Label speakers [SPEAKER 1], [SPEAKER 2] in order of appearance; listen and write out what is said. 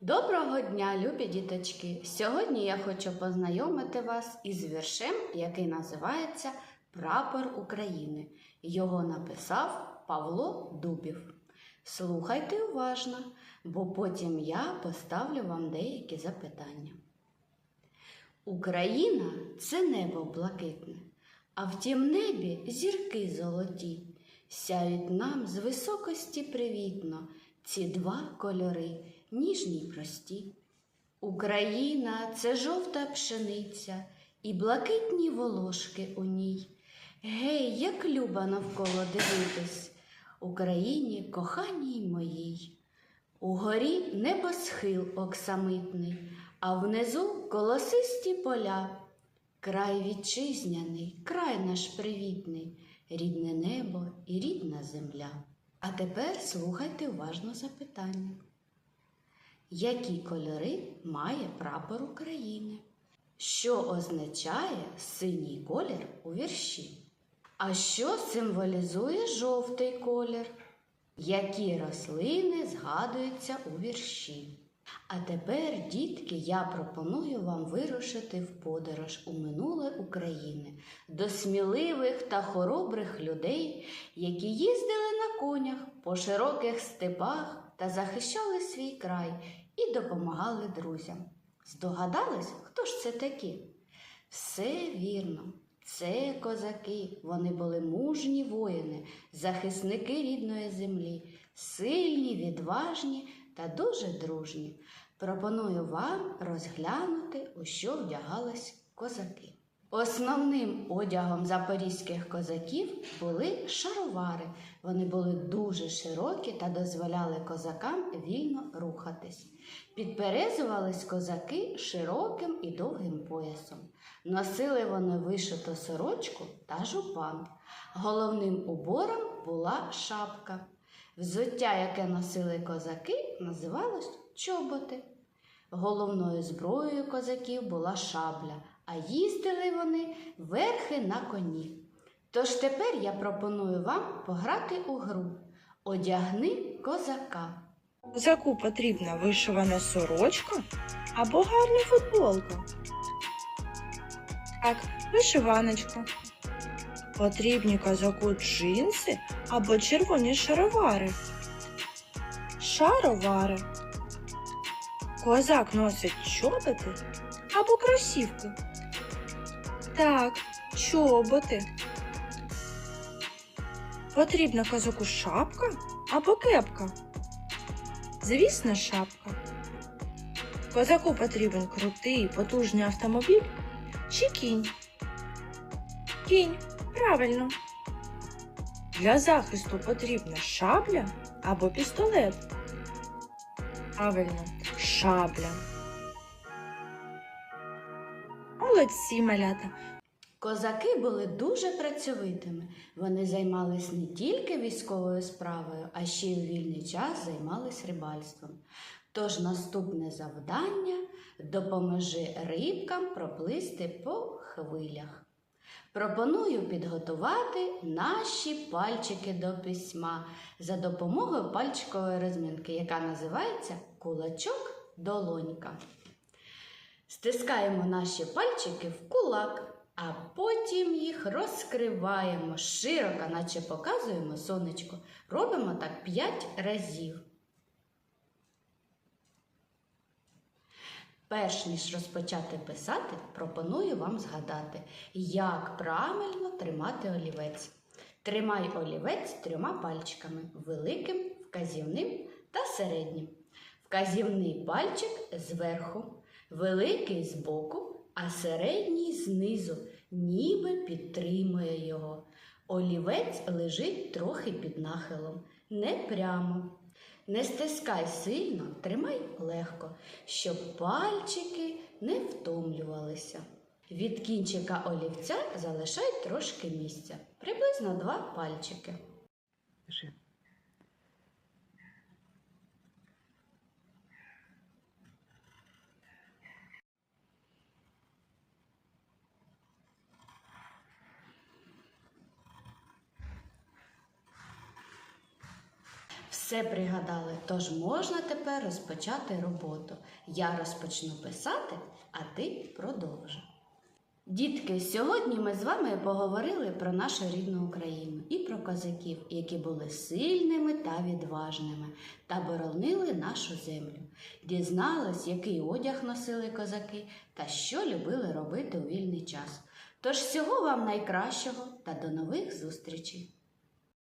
[SPEAKER 1] Доброго дня, любі діточки! Сьогодні я хочу познайомити вас із віршем, який називається Прапор України. Його написав Павло Дубів. Слухайте уважно, бо потім я поставлю вам деякі запитання. Україна це небо блакитне, а в тім небі зірки золоті. Сяють нам з високості привітно ці два кольори, ніжні й прості. Україна це жовта пшениця і блакитні волошки у ній. Гей, як люба навколо дивитись, Україні коханій моїй. Угорі небосхил оксамитний, а внизу колосисті поля. Край вітчизняний, край наш привітний, рідне небо і рідна земля. А тепер слухайте уважно запитання. Які кольори має прапор України? Що означає синій колір у вірші? А що символізує жовтий колір? Які рослини згадуються у вірші? А тепер, дітки, я пропоную вам вирушити в подорож у минуле України до сміливих та хоробрих людей, які їздили на конях по широких степах та захищали свій край і допомагали друзям. Здогадались, хто ж це такі? Все вірно. Це козаки, вони були мужні воїни, захисники рідної землі, сильні, відважні та дуже дружні. Пропоную вам розглянути, у що вдягались козаки. Основним одягом запорізьких козаків були шаровари. Вони були дуже широкі та дозволяли козакам вільно рухатись. Підперезувались козаки широким і довгим поясом. Носили вони вишиту сорочку та жупан. Головним убором була шапка. Взуття, яке носили козаки, називалось чоботи. Головною зброєю козаків була шабля, а їздили вони верхи на коні. Тож тепер я пропоную вам пограти у гру Одягни козака.
[SPEAKER 2] Козаку потрібна вишивана сорочка або гарна футболка. Так, вишиваночка. Потрібні козаку джинси або червоні шаровари. Шаровари. Козак носить чоботи або кросівки. Так, чоботи. Потрібна козаку шапка або кепка. Звісно, шапка. Козаку потрібен крутий, потужний автомобіль чи кінь. Кінь, правильно. Для захисту потрібна шабля або пістолет. Правильно, шабля. Молодці, малята.
[SPEAKER 1] Козаки були дуже працьовитими. Вони займались не тільки військовою справою, а ще й у вільний час займались рибальством. Тож наступне завдання допоможи рибкам проплисти по хвилях. Пропоную підготувати наші пальчики до письма за допомогою пальчикової розминки, яка називається кулачок долонька. Стискаємо наші пальчики в кулак, а потім їх розкриваємо широко, наче показуємо сонечко. Робимо так 5 разів. Перш ніж розпочати писати, пропоную вам згадати, як правильно тримати олівець. Тримай олівець трьома пальчиками великим, вказівним та середнім. Вказівний пальчик зверху, великий збоку, а середній знизу, ніби підтримує його. Олівець лежить трохи під нахилом, не прямо. Не стискай сильно, тримай легко, щоб пальчики не втомлювалися. Від кінчика олівця залишай трошки місця, приблизно два пальчики. Все пригадали, тож можна тепер розпочати роботу. Я розпочну писати, а ти продовжуй. Дітки, сьогодні ми з вами поговорили про нашу рідну Україну і про козаків, які були сильними та відважними та боронили нашу землю. Дізнались, який одяг носили козаки та що любили робити у вільний час. Тож всього вам найкращого та до нових зустрічей!